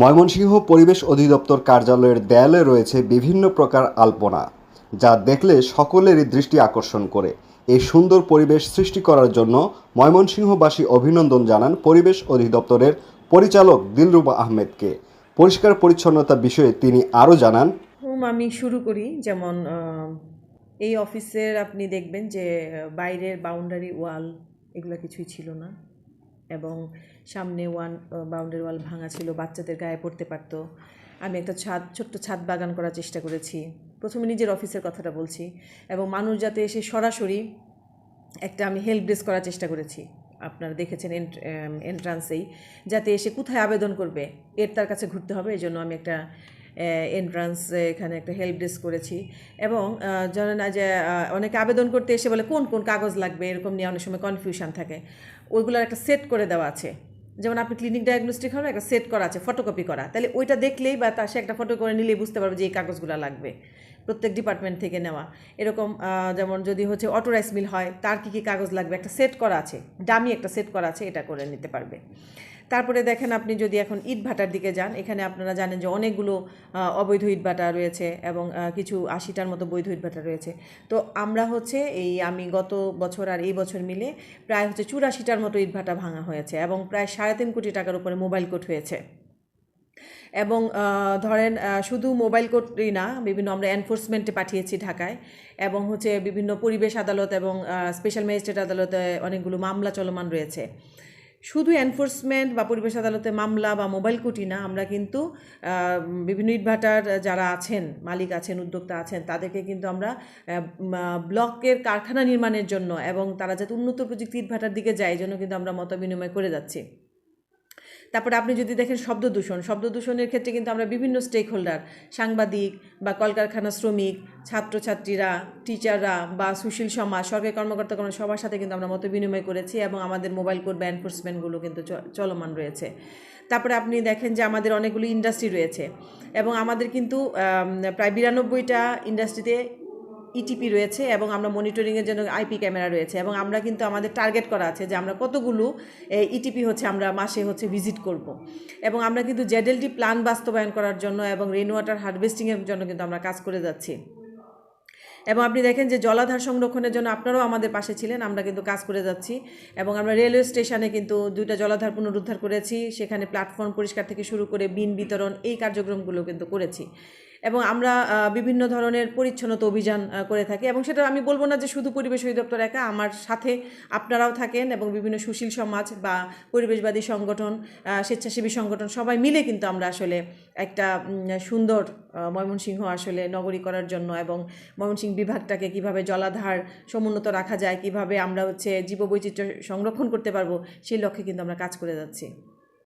ময়মনসিংহ পরিবেশ অধিদপ্তর কার্যালয়ের দেয়ালে রয়েছে বিভিন্ন প্রকার আলপনা, যা দেখলে সকলেরই দৃষ্টি আকর্ষণ করে। এই সুন্দর পরিবেশ সৃষ্টি করার জন্য ময়মনসিংহবাসী অভিনন্দন জানান পরিবেশ অধিদপ্তরের পরিচালক দিলরুবা আহমেদকে। পরিষ্কার পরিচ্ছন্নতা বিষয়ে তিনি আরও জানান আমি শুরু করি। যেমন এই অফিসের আপনি দেখবেন যে বাইরের বাউন্ডারি ওয়াল এগুলো কিছুই ছিল না। এবং সামনে ওয়ান বাউন্ডারি ওয়াল ভাঙা ছিল, বাচ্চাদের গায়ে পড়তে পারতো। আমি একটা ছাদ, ছোট্ট ছাদ বাগান করার চেষ্টা করেছি। প্রথমে নিজের অফিসের কথাটা বলছি এবং মানুষ যাতে এসে সরাসরি একটা আমি হেল্প ডেস্ক করার চেষ্টা করেছি। আপনারা দেখেছেন এন্ট্রান্সেই যাতে এসে কোথায় আবেদন করবে, এর তার কাছে ঘুরতে হবে এই জন্য আমি একটা এন্ট্রান্স এখানে একটা হেল্প ডেস্ক করেছি। এবং জানে না যে অনেকে আবেদন করতে এসে বলে, কোন কোন কাগজ লাগবে? এরকম নিয়ে অনেক সময় কনফিউশন থাকে। ওইগুলোর একটা সেট করে দেওয়া আছে। যেমন আপনি ক্লিনিক ডায়াগনস্টিক হবে একটা সেট করা আছে ফটোকপি করা। তাহলে ওইটা দেখলেই বা তার সে একটা ফটো করে নিলেই বুঝতে পারবে যে এই কাগজগুলো লাগবে। প্রত্যেক ডিপার্টমেন্ট থেকে নেওয়া। এরকম যেমন যদি হচ্ছে অটো রাইস মিল হয়, তার কী কী কাগজ লাগবে? একটা সেট করা আছে, দামি একটা সেট করা আছে, এটা করে নিতে পারবে। তারপরে দেখেন আপনি যদি এখন ইট ভাটার দিকে যান, এখানে আপনারা জানেন যে অনেকগুলো অবৈধ ইট ভাটা রয়েছে এবং কিছু আশিটার মতো বৈধ ইট ভাটা রয়েছে। তো আমরা হচ্ছে এই, আমি গত বছর আর এই বছর মিলে প্রায় হচ্ছে চুরাশিটার মতো ইট ভাটা ভাঙা হয়েছে এবং প্রায় সাড়ে তিন কোটি টাকার উপরে মোবাইল কোট হয়েছে। এবং ধরেন শুধু মোবাইল কোর্টই না, বিভিন্ন আমরা এনফোর্সমেন্টে পাঠিয়েছি ঢাকায় এবং হচ্ছে বিভিন্ন পরিবেশ আদালত এবং স্পেশাল ম্যাজিস্ট্রেট আদালতে অনেকগুলো মামলা চলমান রয়েছে। শুধু এনফোর্সমেন্ট বা পরিবেশ আদালতে মামলা বা মোবাইল কোর্টই না, আমরা কিন্তু বিভিন্ন ইটভাটার যারা আছেন, মালিক আছেন, উদ্যোক্তা আছেন, তাদেরকে কিন্তু আমরা ব্লকের কারখানা নির্মাণের জন্য এবং তারা যাতে উন্নত প্রযুক্তি ইটভাটার দিকে যায় জন্য কিন্তু আমরা মত বিনিময় করে যাচ্ছি। তারপরে আপনি যদি দেখেন শব্দ দূষণ, শব্দ দূষণের ক্ষেত্রে কিন্তু আমরা বিভিন্ন স্টেক হোল্ডার সাংবাদিক বা কলকারখানা শ্রমিক, ছাত্রছাত্রীরা টিচাররা বা সুশীল সমাজ, সরকারি কর্মকর্তা কর্ম সবার সাথে কিন্তু আমরা মত বিনিময় করেছি এবং আমাদের মোবাইল কোড বা এনফোর্সমেন্টগুলো কিন্তু চলমান রয়েছে। তারপরে আপনি দেখেন যে আমাদের অনেকগুলো ইন্ডাস্ট্রি রয়েছে এবং আমাদের কিন্তু প্রায় বিরানব্বইটা ইন্ডাস্ট্রিতে ইটিপি রয়েছে এবং আমরা মনিটরিংয়ের জন্য আইপি ক্যামেরা রয়েছে এবং আমরা কিন্তু আমাদের টার্গেট করা আছে যে আমরা কতগুলো ইটিপি হচ্ছে আমরা মাসে হচ্ছে ভিজিট করব। এবং আমরা কিন্তু জেডেলটি প্ল্যান বাস্তবায়ন করার জন্য এবং রেন ওয়াটার হারভেস্টিংয়ের জন্য কিন্তু আমরা কাজ করে যাচ্ছি। এবং আপনি দেখেন যে জলাধার সংরক্ষণের জন্য আপনারাও আমাদের পাশে ছিলেন, আমরা কিন্তু কাজ করে যাচ্ছি। এবং আমরা রেলওয়ে স্টেশনে কিন্তু দুইটা জলাধার পুনরুদ্ধার করেছি, সেখানে প্ল্যাটফর্ম পরিষ্কার থেকে শুরু করে বিন বিতরণ এই কার্যক্রমগুলো কিন্তু করেছি। এবং আমরা বিভিন্ন ধরনের পরিচ্ছন্নতা অভিযান করে থাকি। এবং সেটা আমি বলব না যে শুধু পরিবেশ অধিদপ্তর একা, আমার সাথে আপনারাও থাকেন এবং বিভিন্ন সুশীল সমাজ বা পরিবেশবাদী সংগঠন স্বেচ্ছাসেবী সংগঠন, সবাই মিলে কিন্তু আমরা আসলে একটা সুন্দর ময়মনসিংহ আসলে নগরী করার জন্য এবং ময়মনসিংহ বিভাগটাকে কীভাবে জলাধার সমুন্নত রাখা যায়, কীভাবে আমরা হচ্ছে জীববৈচিত্র্য সংরক্ষণ করতে পারব, সেই লক্ষ্যে কিন্তু আমরা কাজ করে যাচ্ছি।